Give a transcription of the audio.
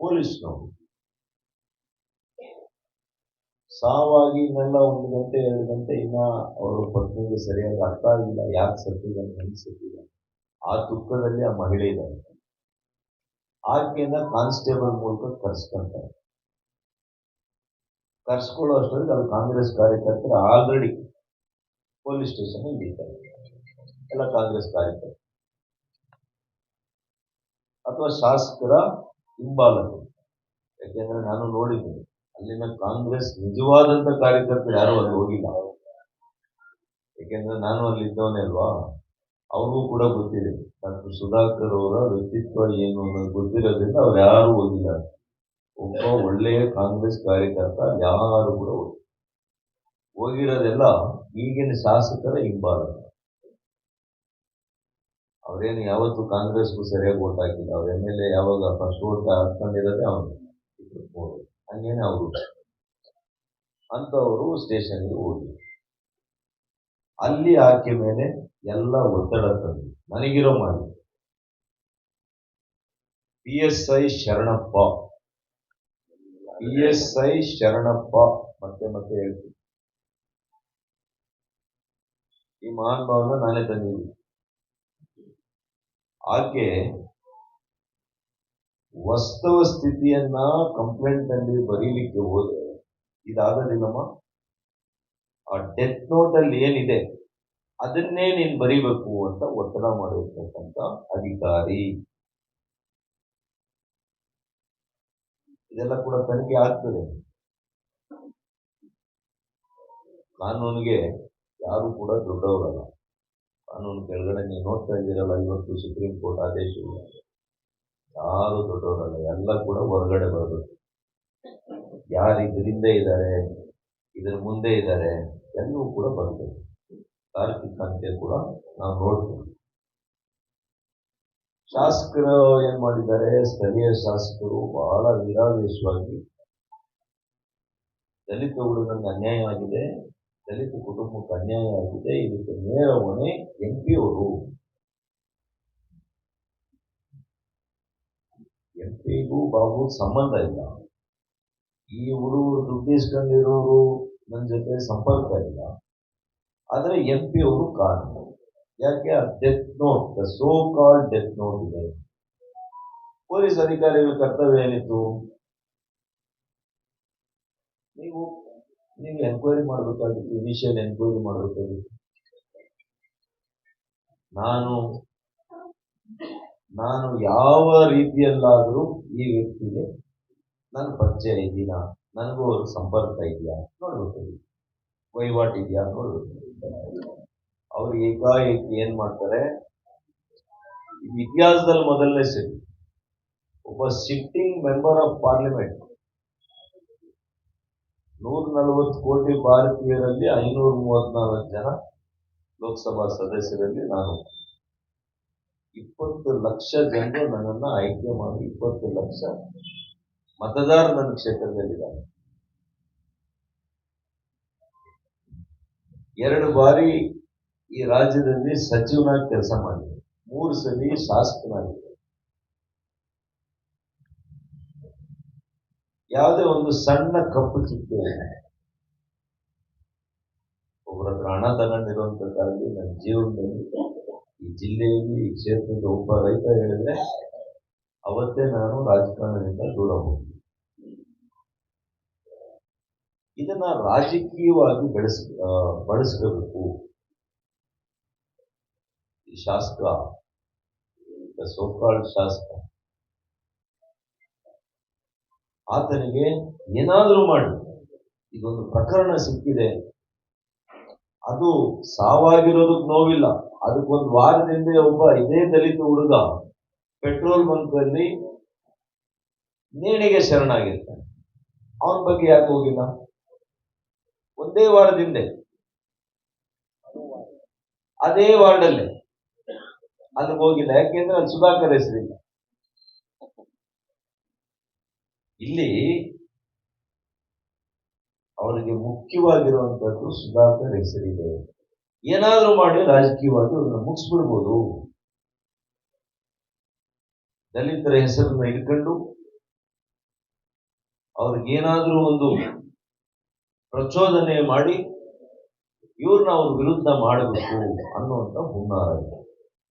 ಪೊಲೀಸ್ನವರು ಸಾವಾಗಿ ಇನ್ನೆಲ್ಲ ಒಂದು ಗಂಟೆ, ಎರಡು ಗಂಟೆ, ಇನ್ನ ಅವರ ಪತ್ನಿಗೆ ಸರಿಯಾಗಿ ಅರ್ಥ ಆಗಿಲ್ಲ, ಯಾಕೆ ಸತ್ತಿದ್ದಾನೆ ಹೆಂಗ್ ಆ ದುಃಖದಲ್ಲಿ ಆ ಮಹಿಳೆ ಇದ್ದಾಳೆ. ಆಕೆಯನ್ನ ಕಾನ್ಸ್ಟೇಬಲ್ ಮೂಲಕ ಕರ್ಸ್ಕೊಂತಾರೆ ಕರ್ಸ್ಕೊಳ್ಳೋ ಅಷ್ಟರಲ್ಲಿ ಅಲ್ಲಿ ಕಾಂಗ್ರೆಸ್ ಕಾರ್ಯಕರ್ತರು ಆಲ್ರೆಡಿ ಪೊಲೀಸ್ ಸ್ಟೇಷನ್ ಇದ್ದಾರೆ ಎಲ್ಲ ಕಾಂಗ್ರೆಸ್ ಕಾರ್ಯಕರ್ತರು. ಅಥವಾ ಶಾಸಕರ ಹಿಂಬಾಲಕರು ಯಾಕೆಂದ್ರೆ ನಾನು ನೋಡಿದ್ದೇನೆ, ಅಲ್ಲಿನ ಕಾಂಗ್ರೆಸ್ ನಿಜವಾದಂತ ಕಾರ್ಯಕರ್ತರು ಯಾರು ಅಲ್ಲಿ ಹೋಗಿಲ್ಲ. ಯಾಕೆಂದ್ರೆ ನಾನು ಅಲ್ಲಿ ಇದ್ದವನೇ ಅಲ್ವಾ? ಅವ್ರಿಗೂ ಕೂಡ ಗೊತ್ತಿದೆ. ಡಾಕ್ಟರ್ ಸುಧಾಕರ್ ಅವರ ವ್ಯಕ್ತಿತ್ವ ಏನು ಅನ್ನೋದು ಗೊತ್ತಿರೋದ್ರಿಂದ ಅವ್ರು ಯಾರು ಹೋಗಿಲ್ಲ. ಒಬ್ಬ ಒಳ್ಳೆಯ ಕಾಂಗ್ರೆಸ್ ಕಾರ್ಯಕರ್ತ ಯಾರು ಕೂಡ ಹೋಗಿಲ್ಲ. ಹೋಗಿರೋದೆಲ್ಲ ಈಗಿನ ಶಾಸಕರ ಹಿಂಬಾಲಕ ಅವ್ರೇನು ಯಾವತ್ತು ಕಾಂಗ್ರೆಸ್ಗೂ ಸರಿಯಾಗಿ ವೋಟ್ ಹಾಕಿಲ್ಲ. ಅವ್ರ ಎಂ ಎಲ್ ಎ ಯಾವಾಗ ಫಸ್ಟ್ ವೋಟ್ ಹಾಕೊಂಡಿರೋದೇ ಅವನು ಹಂಗೇನೆ ಅವರು. ಅಂತವರು ಸ್ಟೇಷನ್ಗೆ ಹೋಗಿ ಅಲ್ಲಿ ಆಕೆ ಮೇಲೆ ಎಲ್ಲ ಒತ್ತಡ ತಂದು ನನಗಿರೋ ಮಾಡಿ P S I Sharanappa. P S I Sharanappa ಮತ್ತೆ ಮತ್ತೆ ಹೇಳ್ತೀನಿ. ಈ ಮಹಾನ್ ಭಾವನ ನಾನೇ ತಂದಿದ್ದೀನಿ. ಆಕೆ ವಾಸ್ತವ ಸ್ಥಿತಿಯನ್ನ ಕಂಪ್ಲೇಂಟ್ನಲ್ಲಿ ಬರೀಲಿಕ್ಕೆ ಹೋದ್ರೆ ಇದಾಗೋದಿಲ್ಲಮ್ಮ ಆ ಡೆತ್ ನೋಟ್ ಅಲ್ಲಿ ಏನಿದೆ, ಅದನ್ನೇ ನೀನ್ ಬರಿಬೇಕು ಅಂತ ಒತ್ತಡ ಮಾಡಿರ್ತಕ್ಕಂಥ ಅಧಿಕಾರಿ. ಇದೆಲ್ಲ ಕೂಡ ತನಿಖೆ ಆಗ್ತದೆ. ಕಾನೂನಿಗೆ ಯಾರು ಕೂಡ ದೊಡ್ಡವರಲ್ಲ. ಕಾನೂನು ಕೆಳಗಡೆ ನೀವು ನೋಡ್ತಾ ಇದ್ದೀರಲ್ಲ, ಇವತ್ತು ಸುಪ್ರೀಂ ಕೋರ್ಟ್ ಆದೇಶ ಇದೆ. ಯಾರು ದೊಡ್ಡವರಲ್ಲ, ಎಲ್ಲ ಕೂಡ ಹೊರಗಡೆ ಬರಬೇಕು ಯಾರು ಇದರಿಂದ ಇದ್ದಾರೆ, ಇದರ ಮುಂದೆ ಇದ್ದಾರೆ, ಎಲ್ಲವೂ ಕೂಡ ಬರಬೇಕು ತಾರ್ಕಿಕ ಅಂತ್ಯ ಕೂಡ ನಾವು ನೋಡ್ತೀವಿ. ಶಾಸಕರು ಏನ್ ಮಾಡಿದ್ದಾರೆ? ಸ್ಥಳೀಯ ಶಾಸಕರು ಬಹಳ ನಿರಾವೇಶವಾಗಿ ದಲಿತ ಹುಡುಗನಿಗೆ ಅನ್ಯಾಯ ಆಗಿದೆ ದಲಿತ ಕುಟುಂಬಕ್ಕೆ ಅನ್ಯಾಯ ಆಗಿದೆ, ಇದಕ್ಕೆ ನೇರ ಹೊಣೆ ಎಂ ಪಿ ಅವರು. ಎಂ ಪಿಗೂ ಬಾಬು ಸಂಬಂಧ ಇಲ್ಲ. ಈ ಹುಡುಗರು ದುಡ್ಡು ಇಸ್ಕೊಂಡಿರೋರು ನನ್ನ ಜೊತೆ ಸಂಪರ್ಕ ಇಲ್ಲ. ಆದರೆ ಎಂ ಪಿ ಅವರು ಕಾರಣ. ಯಾಕೆ? ಆ death note the so call death note ಇದೆ. ಪೊಲೀಸ್ ಅಧಿಕಾರಿಗಳ ಕರ್ತವ್ಯ ಏನಿತ್ತು? ನೀವು ನೀವು ಎನ್ಕ್ವೈರಿ ಮಾಡಬೇಕಾಗಿತ್ತು ಇನಿಷಿಯಲ್ ಎನ್ಕ್ವೈರಿ ಮಾಡಬೇಕಾಗಿತ್ತು. ನಾನು ನಾನು ಯಾವ ರೀತಿಯಲ್ಲಾದರೂ ಈ ವ್ಯಕ್ತಿಗೆ ನನ್ನ ಪರಿಚಯ ಇದೆಯಾ? ನನಗೂ ಅವ್ರ ಸಂಪರ್ಕ ಇದೆಯಾ? ನೋಡ್ಬೇಕಾಗಿತ್ತು. ವಹಿವಾಟು ಇದೆಯಾ? ನೋಡ್ಬೇಕು ಅವ್ರು ಏಕಾಏಕಿ ಏನು ಮಾಡ್ತಾರೆ? ಇತಿಹಾಸದಲ್ಲಿ ಮೊದಲನೇ ಸರಿ. ಒಬ್ಬ ಸಿಟ್ಟಿಂಗ್ ಮೆಂಬರ್ ಆಫ್ ಪಾರ್ಲಿಮೆಂಟ್ ನೂರ ನಲವತ್ತು ಕೋಟಿ ಭಾರತೀಯರಲ್ಲಿ ಐನೂರ ಮೂವತ್ನಾಲ್ಕು ಜನ ಲೋಕಸಭಾ ಸದಸ್ಯರಲ್ಲಿ ನಾನು. ಇಪ್ಪತ್ತು ಲಕ್ಷ ಜನರು ನನ್ನನ್ನು ಆಯ್ಕೆ ಮಾಡಿ ಇಪ್ಪತ್ತು ಲಕ್ಷ ಮತದಾರ ನನ್ನ ಕ್ಷೇತ್ರದಲ್ಲಿದ್ದಾರೆ. ಎರಡು ಬಾರಿ ಈ ರಾಜ್ಯದಲ್ಲಿ ಸಚಿವನಾಗಿ ಕೆಲಸ ಮಾಡಿದೆ ಮೂರು ಸಲ ಶಾಸಕನಾಗಿದೆ ಯಾವುದೇ ಒಂದು ಸಣ್ಣ ಕಪ್ಪು ಚಿಕ್ಕೆ ಒಬ್ಬರ ಹಣ ತಗೊಂಡಿರುವಂತ ಕಾಲದಲ್ಲಿ ನನ್ನ ಜೀವನದಲ್ಲಿ ಈ ಜಿಲ್ಲೆಯಲ್ಲಿ, ಈ ಕ್ಷೇತ್ರದ ಒಬ್ಬ ರೈತ ಹೇಳಿದ್ರೆ, ಅವತ್ತೇ ನಾನು ರಾಜಕಾರಣದಿಂದ ದೂರ ಹೋಗ್ತೀನಿ ಇದನ್ನ ರಾಜಕೀಯವಾಗಿ ಬೆಳೆಸ್ ಬಳಸ್ಕೋಬೇಕು. ಈ ಶಾಸಕ ಸೋಕಾಳ್ ಶಾಸಕ ಆತನಿಗೆ ಏನಾದರೂ ಮಾಡಿ. ಇದೊಂದು ಪ್ರಕರಣ ಸಿಕ್ಕಿದೆ. ಅದು ಸಾವಾಗಿರೋದಕ್ಕೆ ನೋವಿಲ್ಲ. ಅದಕ್ಕೊಂದು ವಾರದಿಂದ ಒಬ್ಬ ಇದೇ ದಲಿತ ಹುಡುಗ ಪೆಟ್ರೋಲ್ ಬಂಕಲ್ಲಿ ನೇಣಿಗೆ ಶರಣಾಗಿರ್ತಾನೆ. ಅವನ ಬಗ್ಗೆ ಯಾಕೆ ಹೋಗಿಲ್ಲ? ಒಂದೇ ವಾರದಿಂದ. ಅದೇ ವಾರ್ಡಲ್ಲಿ. ಅಲ್ಲಿಗೆ ಹೋಗಿಲ್ಲ. ಯಾಕೆಂದ್ರೆ ಅಲ್ಲಿ ಸುಧಾಕರ್ ಹೆಸರಿಲ್ಲ ಇಲ್ಲಿ ಅವರಿಗೆ ಮುಖ್ಯವಾಗಿರುವಂತದ್ದು ಸುಧಾಕರ್ ಹೆಸರಿದೆ. ಏನಾದರೂ ಮಾಡಿ ರಾಜಕೀಯವಾಗಿ ಅವರನ್ನು ಮುಗಿಸ್ಬಿಡ್ಬೋದು. ದಲಿತರ ಹೆಸರನ್ನ ಇಟ್ಕೊಂಡು ಅವ್ರಿಗೇನಾದ್ರೂ ಒಂದು ಪ್ರಚೋದನೆ ಮಾಡಿ ಇವ್ರನ್ನ ಅವ್ರ ವಿರುದ್ಧ ಮಾಡಬೇಕು ಅನ್ನುವಂಥ ಹುನ್ನಾರ ಇದೆ.